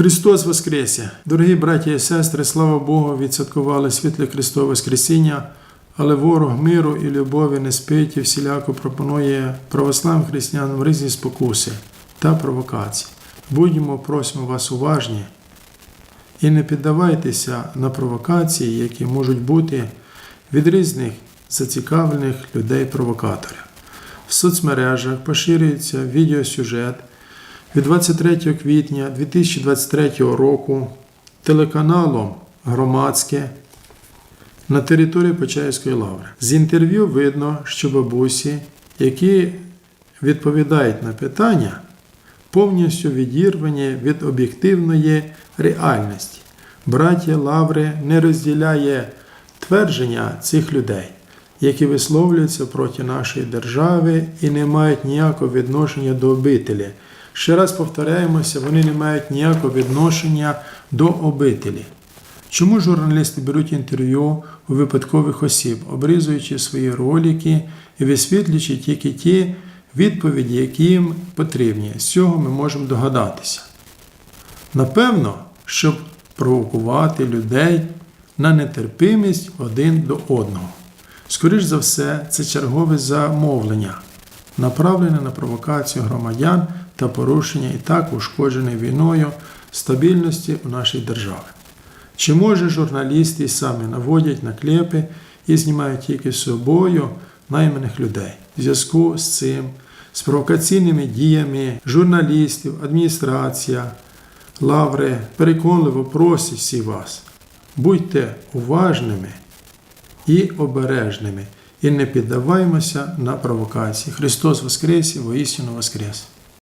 Христос Воскресе! Дорогі браті і сестри, слава Богу, відсвяткували світле Христове Воскресіння, але ворог миру і любові не спить і всіляко пропонує православним християнам різні спокуси та провокації. Будьмо, просимо вас уважні і не піддавайтеся на провокації, які можуть бути від різних зацікавлених людей-провокаторів. В соцмережах поширюється відеосюжет від 23 квітня 2023 року телеканалом Громадське на території Почаївської лаври. З інтерв'ю видно, що бабусі, які відповідають на питання, повністю відірвані від об'єктивної реальності. Браття Лаври не розділяє твердження цих людей, які висловлюються проти нашої держави і не мають ніякого відношення до обителі. Ще раз повторяємося, вони не мають ніякого відношення до обителі. Чому журналісти беруть інтерв'ю у випадкових осіб, обрізуючи свої ролики і висвітлюючи тільки ті відповіді, які їм потрібні? З цього ми можемо догадатися. Напевно, щоб провокувати людей на нетерпимість один до одного. Скоріш за все, це чергове замовлення, направлене на провокацію громадян та порушення і так ушкодженої війною стабільності у нашій державі. Чи може журналісти самі наводять наклепи і знімають тільки з собою найманих людей? В зв'язку з цим, з провокаційними діями журналістів, адміністрація, лаври переконливо просять всі вас. Будьте уважними і обережними, і не піддаваймося на провокації. Христос Воскресе, воістину Воскрес!